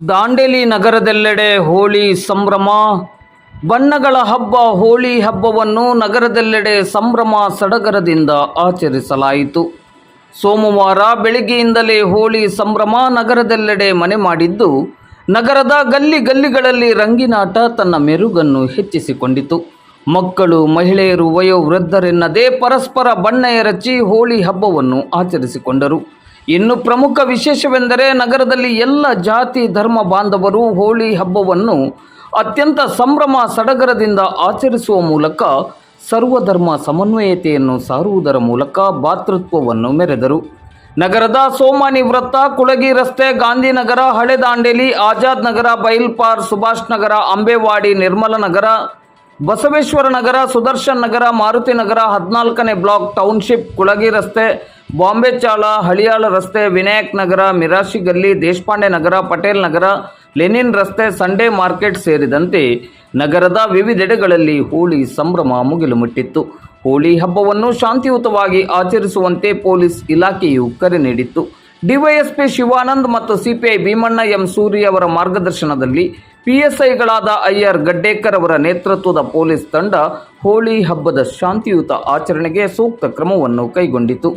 ದಾಂಡೇಲಿ ನಗರದೆಲ್ಲೆಡೆ ಹೋಳಿ ಸಂಭ್ರಮ. ಬಣ್ಣಗಳ ಹಬ್ಬ ಹೋಳಿ ಹಬ್ಬವನ್ನು ನಗರದೆಲ್ಲೆಡೆ ಸಂಭ್ರಮ ಸಡಗರದಿಂದ ಆಚರಿಸಲಾಯಿತು. ಸೋಮವಾರ ಬೆಳಗ್ಗೆಯಿಂದಲೇ ಹೋಳಿ ಸಂಭ್ರಮ ನಗರದೆಲ್ಲೆಡೆ ಮನೆ ಮಾಡಿದ್ದು, ನಗರದ ಗಲ್ಲಿ ಗಲ್ಲಿಗಳಲ್ಲಿ ರಂಗಿನಾಟ ತನ್ನ ಮೆರುಗನ್ನು ಹೆಚ್ಚಿಸಿಕೊಂಡಿತು. ಮಕ್ಕಳು, ಮಹಿಳೆಯರು, ವಯೋವೃದ್ಧರೆನ್ನದೇ ಪರಸ್ಪರ ಬಣ್ಣ ಎರಚಿ ಹೋಳಿ ಹಬ್ಬವನ್ನು ಆಚರಿಸಿಕೊಂಡರು. ಇನ್ನು ಪ್ರಮುಖ ವಿಶೇಷವೆಂದರೆ ನಗರದಲ್ಲಿ ಎಲ್ಲ ಜಾತಿ, ಧರ್ಮ ಬಾಂಧವರು ಹೋಳಿ ಹಬ್ಬವನ್ನು ಅತ್ಯಂತ ಸಂಭ್ರಮ ಸಡಗರದಿಂದ ಆಚರಿಸುವ ಮೂಲಕ ಸರ್ವಧರ್ಮ ಸಮನ್ವಯತೆಯನ್ನು ಸಾರುವುದರ ಮೂಲಕ ಭಾತೃತ್ವವನ್ನು ಮೆರೆದರು. ನಗರದ ಸೋಮಾನಿ ವೃತ್ತ, ಕುಳಗಿ ರಸ್ತೆ, ಗಾಂಧಿನಗರ, ಹಳೆದಾಂಡೇಲಿ, ಆಜಾದ್ ನಗರ, ಬೈಲ್ಪಾರ್, ಸುಭಾಷ್ ನಗರ, ಅಂಬೇವಾಡಿ, ನಿರ್ಮಲ ನಗರ ಬಸವೇಶ್ವರ ನಗರ, ಸುದರ್ಶನ್ ನಗರ, ಮಾರುತಿ ನಗರ, ಹದಿನಾಲ್ಕನೇ ಬ್ಲಾಕ್ ಟೌನ್ಶಿಪ್, ಕುಳಗಿ ರಸ್ತೆ, ಬಾಂಬೆ ಚಾಳ ಹಳಿಯಾಳ ರಸ್ತೆ, ವಿನಾಯಕ್ ನಗರ ಮಿರಾಶಿ ಗಲ್ಲಿ ದೇಶಪಾಂಡೆ ನಗರ, ಪಟೇಲ್ ನಗರ, ಲೆನಿನ್ ರಸ್ತೆ, ಸಂಡೇ ಮಾರ್ಕೆಟ್ ಸೇರಿದಂತೆ ನಗರದ ವಿವಿಧೆಡೆಗಳಲ್ಲಿ ಹೋಳಿ ಸಂಭ್ರಮ ಮುಗಿಲು ಮುಟ್ಟಿತ್ತು ಹೋಳಿ ಹಬ್ಬವನ್ನು ಶಾಂತಿಯುತವಾಗಿ ಆಚರಿಸುವಂತೆ ಪೊಲೀಸ್ ಇಲಾಖೆಯು ಕರೆ ನೀಡಿತ್ತು. ಡಿವೈಎಸ್ಪಿ ಶಿವಾನಂದ್ ಮತ್ತು ಸಿಪಿಐ ಭೀಮಣ್ಣ ಎಂ ಸೂರಿ ಅವರ ಮಾರ್ಗದರ್ಶನದಲ್ಲಿ ಪಿಎಸ್ಐಗಳಾದ ಅಯ್ಯರ್ ಗಡ್ಡೇಕರ್ ಅವರ ನೇತೃತ್ವದ ಪೊಲೀಸ್ ತಂಡ ಹೋಳಿ ಹಬ್ಬದ ಶಾಂತಿಯುತ ಆಚರಣೆಗೆ ಸೂಕ್ತ ಕ್ರಮವನ್ನು ಕೈಗೊಂಡಿತು.